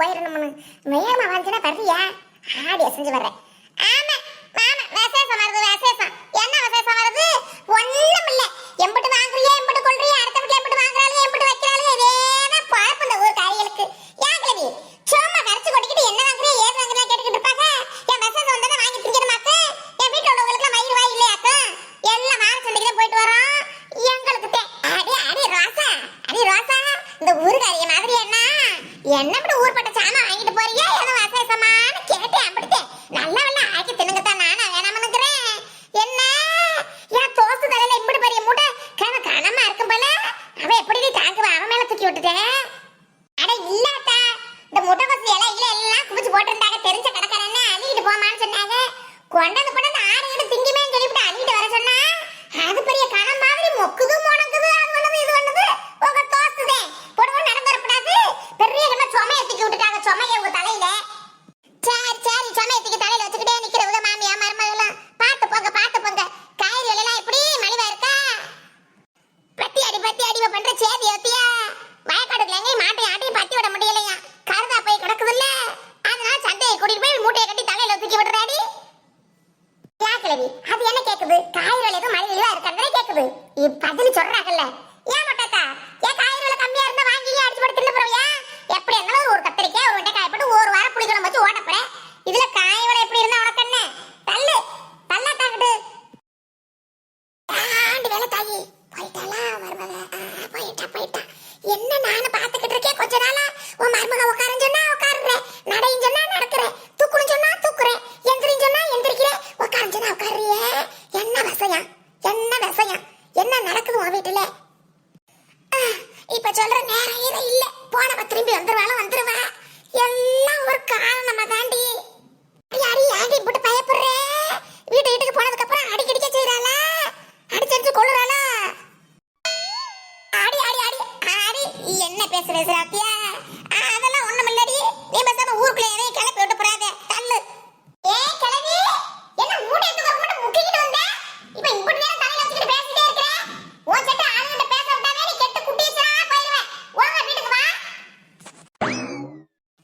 போயிடணும்னு வேகமாக வந்துச்சுன்னா பரியா ஆடி அசைஞ்சு வர்றேன். ஏன் மொட்டாத்தா ஏன் காய் விலை கம்மியா இருந்தா வாங்கி அடிச்சு போட்டு தின்னு போறியா எப்படி இருந்தாலும் ஒரு கத்திரிக்காய் ஒரு வெண்டைக்காய் போட்டு ஒரு வாரம் புளிக்குழம்பு வச்சு ஓட்டப்பறேன் இதுல காய் விலை எப்படி இருந்தா உனக்கு என்ன தள்ளு தள்ளா தாக்கிட்டு ஆண்டு வேலை தாயி போயிட்டாளா மருமக ஆ, போயிட்டா போயிட்டா என்ன நானும் பாத்துக்கிட்டு இருக்கேன் கொஞ்ச நாளா உன் மருமக உட்காருன்னு சொன்னா உட்காருறேன் நடையும் சொன்னா நடக்கிறேன் தூக்குன்னு சொன்னா தூக்குறேன் எந்திரின்னு சொன்னா எந்திரிக்கிறேன் உட்காருன்னு சொன்னா உட்காருறியே என்ன விஷயம் என்ன விஷயம் என்ன நடக்குது உன் வீட்டுல ஆ, இப்ப சொல்ற நேரம் இது இல்ல போனவ திரும்பி வந்துருவாலும் வந்துருவா எல்லாம் ஒரு காரணமா தாண்டி யாரி ஏன்டி இப்படி பயப்படுற வீட்டு வீட்டுக்கு போனதுக்கு அப்புறம் அடிக்கடிக்க செய்யறாளா அடிச்சடிச்சு கொள்ளுறாளா ஆடி ஆடி ஆடி ஆடி என்ன பேசுற சாத்தியா அதெல்லாம் ஒண்ணும் இல்லடி நீ பேசாம ஊருக்குள்ள எதையும் கிளப்பி விட்டு போறாத தள்ளு ஏ கிளவி என்ன மூடி எடுத்து வர மட்டும் முக்கிக்கிட்டு வந்த இப்ப இப்படி நேரம் தலையில வச்சுக்கிட்டு பேசிட்டே இருக்கிற உன் சட்ட ஆளுகிட்ட பேச விட்டாவே நீ கெட்டு குட்டிச்சா போயிடுவேன் வாங்க வீட்டுக்கு வா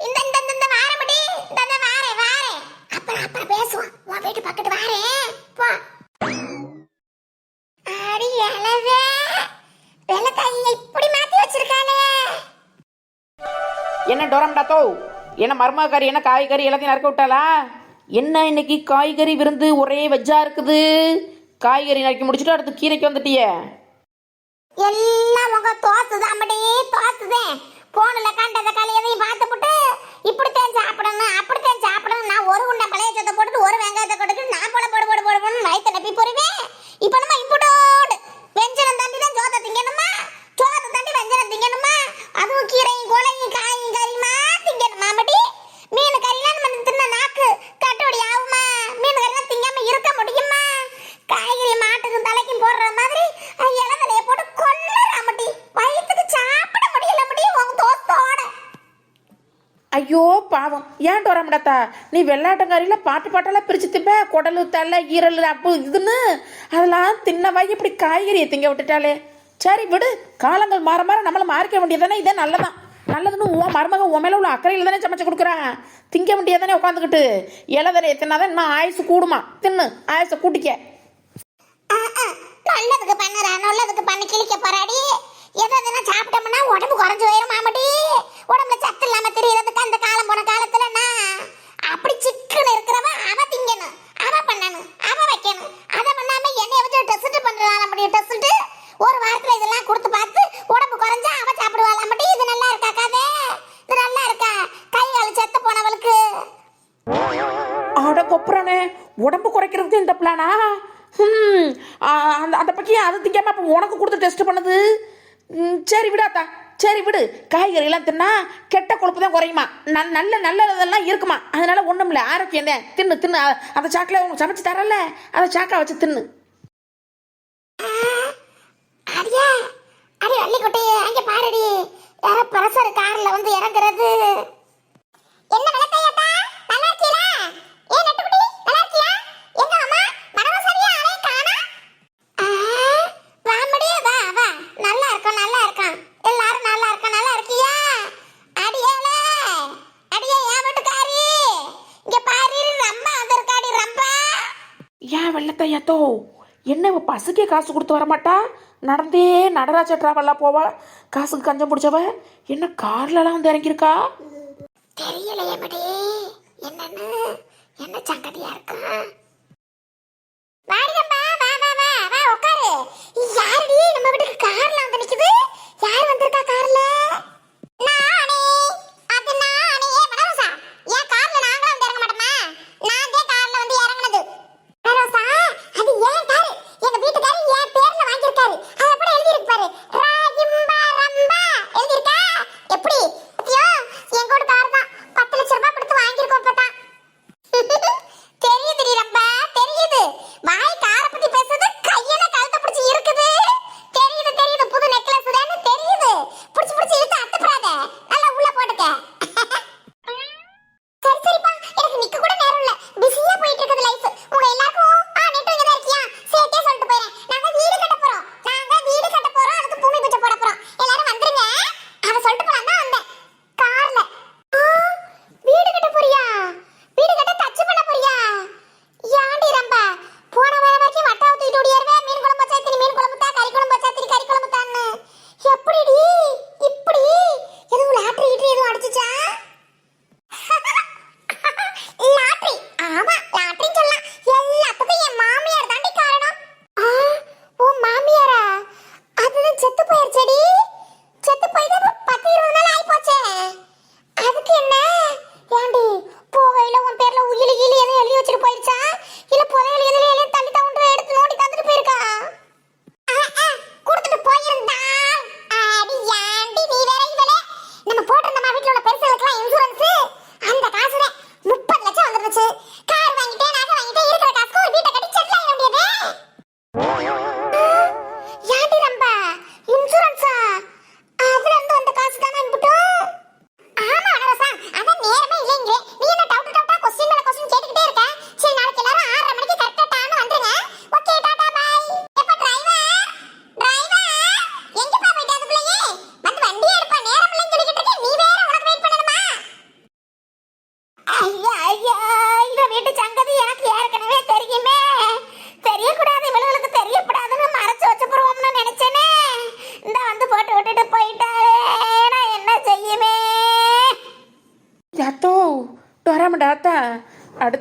இந்த இந்த இந்த இந்த வாரமடி இந்த இந்த வாரே வாரே அப்புறம் அப்புறம் பேசுவோம் உன் வீட்டு பக்கத்து வாரே போ அடி அழவே வெள்ளக்காயை இப்படி மாத்தி வச்சிருக்காளே என்ன டோரம்டா தோ? என்ன மர்ம கறி என்ன காய்கறி எல்லாத்தையும் நறுக்க விட்டாளா? என்ன இன்னைக்கு காய்கறி விருந்து ஒரே வெஜ்ஜா இருக்குது? காய்கறி நறுக்கி முடிச்சுட்டு அடுத்து கீரைக்கு வந்துட்டியே? எல்லாம் உங்க தோசுதான் அம்மடி தோசுதேன். ஐயோ பாவம். ஏன் டோரம்டாத்தா நீ வெள்ளாட்டங்காரியில் பாட்டு பாட்டெல்லாம் பிரித்து திப்ப? குடலு தலை ஈரல் அப்பு இதுன்னு? அதெல்லாம் தின்னவாய் இப்படி காய்கறியை திங்க விட்டுட்டாலே சரி விடு. காலங்கள் மாற மாற நம்மளை மாறிக்க வேண்டியதானே இதே நல்லதான். நல்லதுன்னு உன் மருமக உன் மேலே உள்ள அக்கறையில் தானே சமைச்சு கொடுக்குறான் திங்க வேண்டியதானே உட்காந்துக்கிட்டு இலதரையை தின்னாதான் இன்னும் ஆயுசு கூடுமா? தின்னு. ஆயுசை கூட்டிக்க. நல்லதுக்கு பண்ணுற நல்லதுக்கு பண்ணி. கிழிக்க போறாடி. எதை எதுனா சாப்பிட்டோம்னா உடம்பு குறைஞ்சு போயிரும் மாமடி உடம்புல சத்து இல்லாம தெரியறதுக்கு அந்த காலம் போன காலத்துல நான் அப்படி சிக்கன் இருக்கிறவ அவ திங்கணும் அவ பண்ணணும் அவ வைக்கணும். அதை பண்ணாம என்னைய வச்சு டெஸ்ட் பண்றதால முடியும் டெஸ்ட் ஒரு வாரத்துல இதெல்லாம் கொடுத்து பார்த்து உடம்பு குறைஞ்சா அவ சாப்பிடுவாள மட்டும் இது நல்லா இருக்கா கதை இது நல்லா இருக்கா? கை கால் செத்து போனவளுக்கு. அட கொப்புறானே உடம்பு குறைக்கிறதுக்கு இந்த பிளானா அந்த அந்த பக்கம் அது திங்காம அப்போ உனக்கு கொடுத்து டெஸ்ட் பண்ணுது? சரி விடாத்தா சரி விடு. காய்கறி எல்லாம் தின்னா கெட்ட கொழுப்பு தான் குறையுமா? நல் நல்ல நல்லதெல்லாம் இருக்குமா? அதனால ஒன்றும் இல்லை. ஆரோக்கியம் தான். தின்னு தின்னு. அந்த சாக்கில் உங்களுக்கு சமைச்சு தரல அந்த சாக்கா வச்சு தின்னு. அடி வள்ளிக்குட்டி அங்க பாருடி. யாரோ பிரசர் கார்ல வந்து இறங்குறது. என்ன விளக்கையப்பா நல்லா இருக்கீங்களா ஏன் நட்டுக்குட்டி நல்லா இருக்கியா எங்க அம்மா மரவ சரியா அலைய காணா வாமடி வா வா நல்லா இருக்கோம் நல்லா இருக்கோம் எல்லாரும் நல்லா இருக்கோம் நல்லா இருக்கியா அடியேல அடியே ஏன் வீட்டுக்காரி இங்க பாரு ரம்பா வந்திருக்காடி ரம்பா ஏன் வெள்ளத்தையாத்தோ என்ன இவ பசுக்கே காசு கொடுத்து வரமாட்டா? நடந்தே நடராஜ டிராவல்லாம் போவா. காசுக்கு கஞ்சம் பிடிச்சவ என்ன கார்லலாம் வந்து இறங்கியிருக்கா? தெரியலையே மடி என்னன்னு? என்ன சங்கதியா இருக்கா?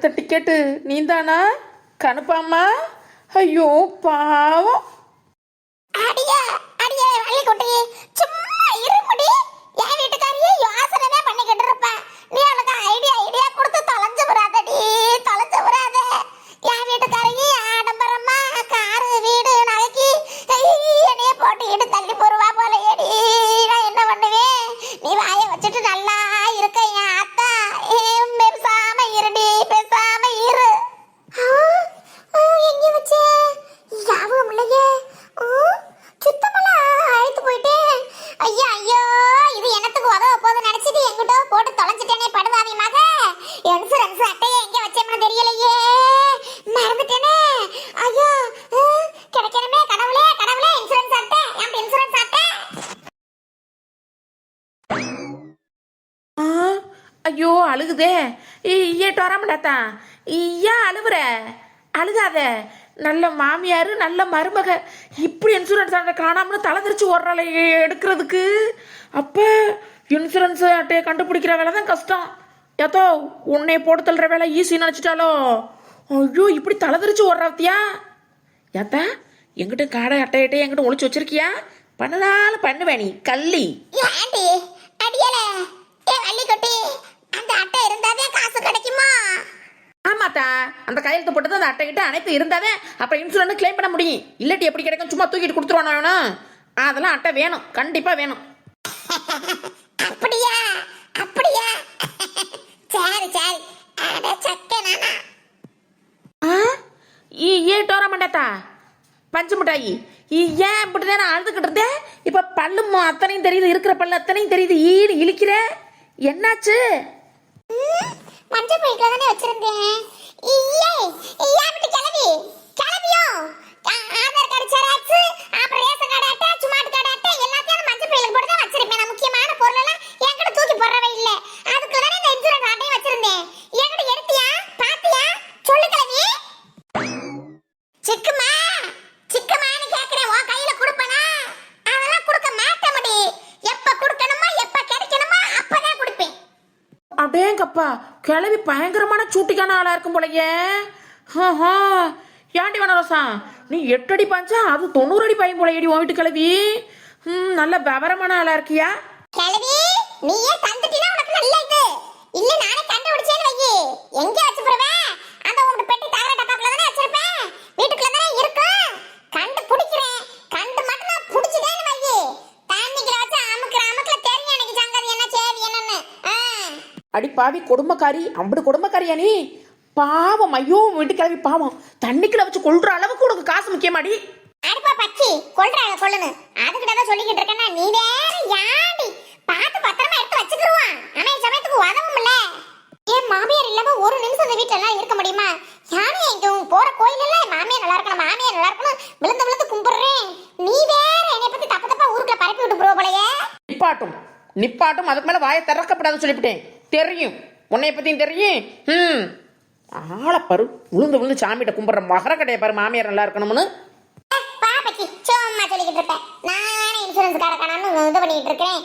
அடுத்த டிக்கெட்டு நீந்தானா கணுப்பாம்மா ஐயோ பாவம் அடியா அடியா வள்ளி குட்டி சும்மா இருமுடி என் வீட்டுக்காரியே யோசனை பண்ணிக்கிட்டு இருப்பேன் நீ அவளுக்கு ஐடியா ஐடியா கொடுத்து தொலைஞ்சு விடாதடி தொலைஞ்சு விடாத என் வீட்டுக்காரியே ஆடம்பரமா காரு வீடு நகைக்கு என்னைய போட்டு இடு தள்ளி போடுவா போல ஏடி நான் என்ன பண்ணுவேன் நீ வாய வச்சுட்டு நல்லா இருக்க என் அத்தா ஏன் பேசாம இருடி பேசாம இரு எங்க வச்சே யாவும் இல்லையே சுத்தமெல்லாம் அழைத்து போயிட்டேன் ஐயா ஐயோ இது எனத்துக்கு உதவ போது நினைச்சிட்டு எங்கிட்ட போட்டு தொலைஞ்சிட்டேனே படுவாவி மக இன்சூரன்ஸ் அட்டையை எங்க வச்சேன்னு தெரியலையே மறந்துட்டேனே ஐயோ ஹம், கிடைக்கணுமே கடவுளே கடவுளே இன்சூரன்ஸ் அட்டை என் இன்சூரன்ஸ் அட்டை ஆ ஐயோ அழுகுதே ஏ டோராமடாத்தா ஏன் அழுவுற. அழுகாத நல்ல மாமியார் நல்ல மருமக. இப்படி இன்சூரன்ஸ் அட்டை காணாமல் தலைதிரிச்சு ஓடுறாள் எடுக்கிறதுக்கு. அப்போ இன்சூரன்ஸ் அட்டையை கண்டுபிடிக்கிற வேலை தான் கஷ்டம். ஏத்தோ உன்னை போட்டு தள்ளுற வேலை ஈஸி நினச்சிட்டாலோ ஐயோ இப்படி தலைதிரிச்சு ஓடுறாத்தியா ஏத்தா எங்கிட்ட காடை அட்டை அட்டையை எங்கிட்ட ஒழிச்சு வச்சிருக்கியா? பண்ணனாலும் பண்ணுவே நீ கள்ளி. ஏண்டி அடியல. ஏ அந்த அட்டை இருந்தாதே காசு கிடைக்குமா? ஆமாத்தா அந்த கையெழுத்து போட்டது அந்த அட்டை கிட்ட அனைத்து இருந்தாவே அப்புறம் இன்சூரன்ஸ் கிளைம் பண்ண முடியும். இல்லாட்டி எப்படி கிடைக்கும்? சும்மா தூக்கிட்டு கொடுத்துருவானோ அதெல்லாம் அட்டை வேணும் கண்டிப்பா வேணும். அப்படியா? அப்படியா? சரி சரி. அட சக்கை நானா. ஆ? ஈ ஏ டோர மாட்டாத்தா? பஞ்சு மிட்டாயி. ஏன் இப்படி நேரம் அழுதுகிட்டு இருந்தேன் இப்ப பல்லு அத்தனையும் தெரியுது இருக்கிற பல்லு அத்தனையும் தெரியுது. ஈடு இழிக்கிற? என்னாச்சு? மஞ்சள் பைக்கில் தானே வச்சிருந்தேன். ஐயே ஐயா விட்டு கிளவி கிளவியோ ஆ- ஆதார் கார்டு ஜெராக்ஸ் அப்புறம் ரேஷன் கார்டு அட்டை சுமாட்டு கார்டு அட்டை எல்லாத்தையும் அந்த மஞ்சள் பையில போட்டு தான் வச்சிருப்பேன் நான் முக்கியமான பொருள் எல்லாம் என்கிட்ட தூக்கி போடுறவே இல்ல அதுக்கு தானே இந்த இன்சூரன்ஸ் அட்டையும் வச்சிருந்தேன் என்கிட்ட எடுத்தியா பாத்தியா சொல்லு கிளவி சிக்குமா சிக்குமான்னு கேக்குறேன் உன் கையில கொடுப்பனா அதெல்லாம் கொடுக்க மாட்ட முடி எப்ப கொடுக்கணுமோ எப்ப கிடைக்கணுமோ அப்பதான் கொடுப்பேன் அடேங்கப்பா கிளவி பயங்கரமான சூட்டிக்கான ஆளா இருக்கும் போலயே. ஹா ஏண்டி வனரசா நீ எட்டு அடி பாஞ்சா அது தொண்ணூறு அடி பையன் போல ஏடி உன் வீட்டு கிளவி. ம் நல்ல விவரமான ஆளா இருக்கியா? கிழவி நீயே தந்துட்டினா உனக்கு நல்ல இது இல்ல நானே கண்டுபிடிச்சேன்னு வையி. எங்க வச்சுப்புறவே அந்த உங்க பெட்டி தகர டப்பாக்குள்ள தானே வச்சிருப்பேன். வீட்டுக்குள்ள தானே இருக்கும் கண்டு பிடிக்கிறேன் கண்டு மட்டும் நான் பிடிச்சிட்டேன்னு வையி தண்ணிக்குள்ள வச்சு அமுக்குற அமுக்குல தெரியும் எனக்கு சங்கதி என்ன சேதி என்னன்னு ஆ. அடி பாவி கொடுமைக்காரி அம்படு கொடுமைக்காரியா நீ? பாவம் ஐயோ வீட்டு கிளவி பாவம். தண்ணிக்குள்ள வச்சு கொள்ற அளவுக்கு உனக்கு காசு முக்கியமாடி? அடிப்பா பச்சி கொல்றாங்க கொல்லுன்னு. அதுக்கிட்ட தான் சொல்லிக்கிட்டு இருக்கேன்னா நீ வேற யாடி பார்த்து பத்திரமா எடுத்து வச்சுக்கிடுவான் ஆனா இந்த சமயத்துக்கு உதவும் இல்ல. ஏன் மாமியார் இல்லாம ஒரு நிமிஷம் அந்த வீட்டுல எல்லாம் இருக்க முடியுமா? யானே இங்க போற கோயில் எல்லாம் மாமியார் நல்லா இருக்கணும் மாமியார் நல்லா இருக்கணும் விழுந்து விழுந்து கும்பிடுறேன் நீ வேற என்னை பத்தி தப்பு தப்பா ஊருக்குள்ள பரப்பி விட்டு ப்ரோ போலயே நிப்பாட்டும் அதுக்கு மேல வாயை திறக்கப்படாதுன்னு சொல்லிவிட்டேன். தெரியும். உன்னைய பத்தியும் தெரியும். ம் ஆளப்பாரு விழுந்து விழுந்து சாமிகிட்ட கும்பிட்ற மகர கடையை பாரு மாமியார் நல்லா இருக்கணும்னு. சும்மா சொல்லிக்கிட்டு இருப்பேன் நானே இன்சூரன்ஸ் கார இது பண்ணிட்டு இருக்கேன்